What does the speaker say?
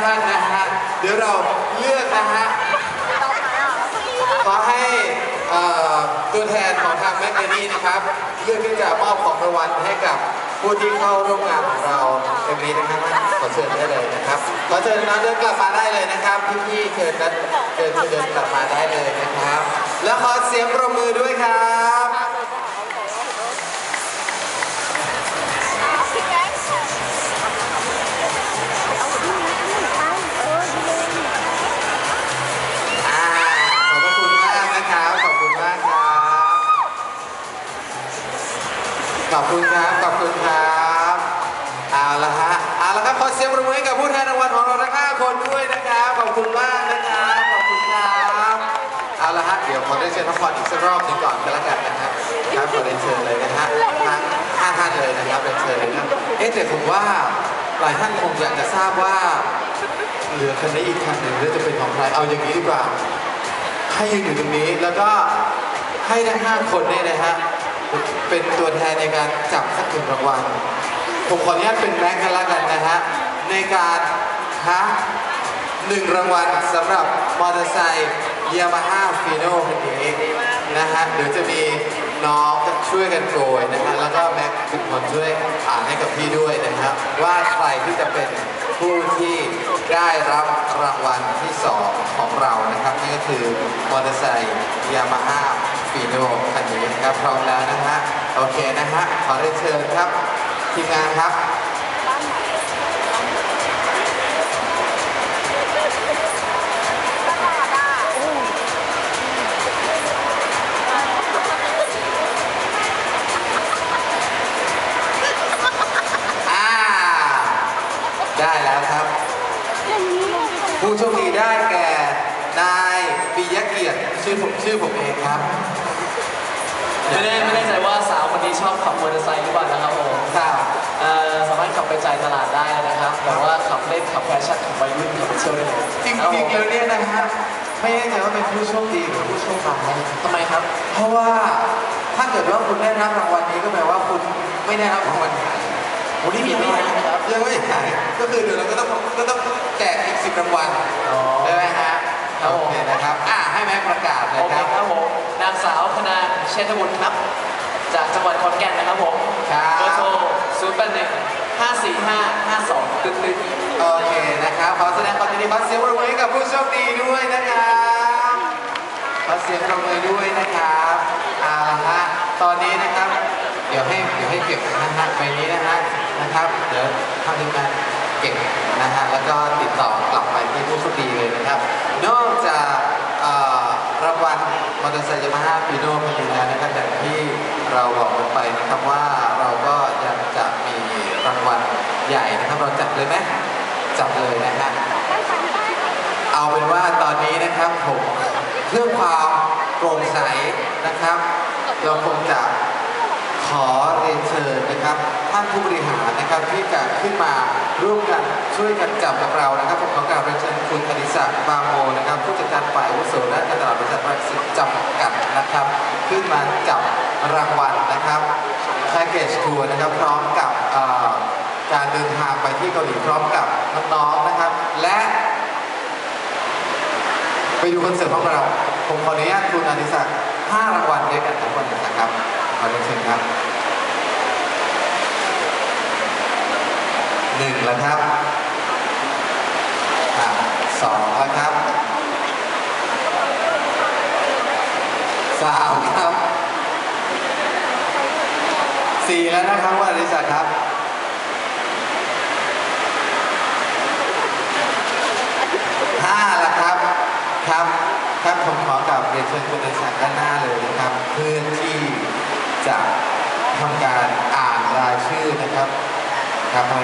5ท่านนะฮะ เดี๋ยวเราเลือกนะฮะ ขอให้เอ่อตัวแทนของทางแมกกานีนะครับ เลือกที่จะมอบของรางวัลให้กับผู้ที่เข้าร่วมงานของเราในวันนี้นะครับขอเชิญได้เลยนะครับ ขอเชิญน้องเดินกลับมาได้เลยนะครับ พี่ๆเชิญนะเชิญเดินกลับมาได้เลยนะครับ แล้วขอเสียงปรบมือด้วยครับ คุณครับ ขอบคุณครับเอาละฮะเอาละครับขอเสียงปรบมือให้กับผู้แทนรางวัลของเราทั้งห้าคนด้วยนะครับขอบคุณมากนะครับขอบคุณครับเอาละฮะเดี๋ยวขอได้เชิญพักผ่อนอีกสักรอบหนึ่งก่อนก็แล้วกันนะครับครับขอได้เชิญเลยนะฮะทั้งห้าท่านเลยนะครับเรียนเชิญเลยนะครับเอ๊ะแต่ผมว่าหลายท่านคงอยากจะทราบว่าเหลือคันนี้อีกคันหนึ่งแล้วจะเป็นของใครเอาอย่างนี้ดีกว่าให้ยืนอยู่ตรงนี้แล้วก็ให้ทั้งห้าคนเนี่ยนะฮะ เป็นตัวแทนในการจับสักหนึ่งรางวัลผมขออนุญาตเป็นแบงค์กันละกันนะฮะในการหาหนึ่งรางวัลสำหรับมอเตอร์ไซค์ยามาฮ่าฟีโน่คันนี้นะฮะเดี๋ยวจะมีน้องช่วยกันโกยนะฮะแล้วก็แม็กซ์เป็นคนช่วยอ่านให้กับพี่ด้วยนะครับ ว่าใครที่จะเป็นผู้ที่ได้รับรางวัลที่สองของเรานะครับนั่นก็คือมอเตอร์ไซค์ยามาฮ่า ฟีโน่คันนี้นะครับพร้อมแล้วนะฮะโอเคนะฮะขอเรียนเชิญครับทีมงานครับได้แล้วครับ ผู้โชคดีได้แก่ นายปิยเกียรติชื่อผมชื่อผมเองครับ ไม่ได้ไม่แน่ใจว่าสาวคนนี้ชอบขับมอเตอร์ไซค์หรือเปล่านะครับผมครับเอ่อสามารถขับไปจ่ายตลาดได้นะครับ แต่ว่าขับเล่นขับแฟชั่นขับวัยรุ่นขับไปเที่ยวได้เลยจริงครับจริงผมๆแล้วเนี่ยนะฮะไม่แน่ใจว่าเป็นผู้โชคดีหรือผู้โชคร้ายทำไมครับ เพราะว่าถ้าเกิดว่าคุณได้รับรางวัลนี้ก็แปลว่าคุณไม่ได้รับรางวัลใหญ่วันนี้มีไม่ได้นะครับยังไม่ใช่ก็คือเดี๋ยวเราก็ต้องก็ต้อง เชษฐบุตรครับ จากจังหวัดขอนแก่นนะครับผมครับ เบอร์โทร0 8 1 5 4 5 5 2ตึ๊ดตึ๊ดโอเคนะครับขอแสดงความยินดีขอเสียงปรบมือให้กับผู้โชคดีด้วยนะครับขอเสียงปรบมือด้วยนะครับเอาละฮะตอนนี้นะครับ เดี๋ยวให้เดี๋ยวให้เก็บนะฮะใบนี้นะฮะนะครับ เดี๋ยวทางทีมงานเก็บนะฮะแล้วก็ติดต่อกลับไปที่ผู้โชคดีเลยนะครับ นอกจากเอ่อรางวัลมอเตอร์ไซค์ยามาฮ่าฟีโน่มีแล้วนะครับอย่างที่ เราบอกกันไปนะครับว่าเราก็ยังจะมีรางวัลใหญ่นะครับ เราจับเลยไหมจับเลยนะฮะเอาเป็นว่าตอนนี้นะครับผมเพื่อความโปร่งใสนะครับ เราคงจะขอเรียนเชิญนะครับ ท่านผู้บริหารนะครับที่จะขึ้นมาร่วมกันช่วยกันจับกับเรานะครับผมขอกราบเรียนเชิญคุณอดิศักดิ์บางโมนะครับ ผู้จัดการฝ่ายอาวุโสด้านการตลาดบริษัทรักสิทธิ์จำกัดนะครับ ขึ้นมาจับ รางวัลนะครับแพ็กเกจทัวร์นะครับพร้อมกับการเดินทางไปที่เกาหลีพร้อมกับน้องๆนะครับ และ ไปดูคอนเสิร์ตของเรา ผมขออนุญาตคุณอดิศักดิ์5รางวัลด้วยกันทั้งคนนะครับขอเรียนเชิญครับหนึ่งแล้วครับสองแล้วครับสามครับ สี่แล้วนะครับคุณอดิศักดิ์ครับห้าละครับครับครับผมขอกลับเรียนเชิญคุณในฉากด้านหน้าเลยนะครับ เพื่อที่จะทำการอ่านรายชื่อนะครับครับให้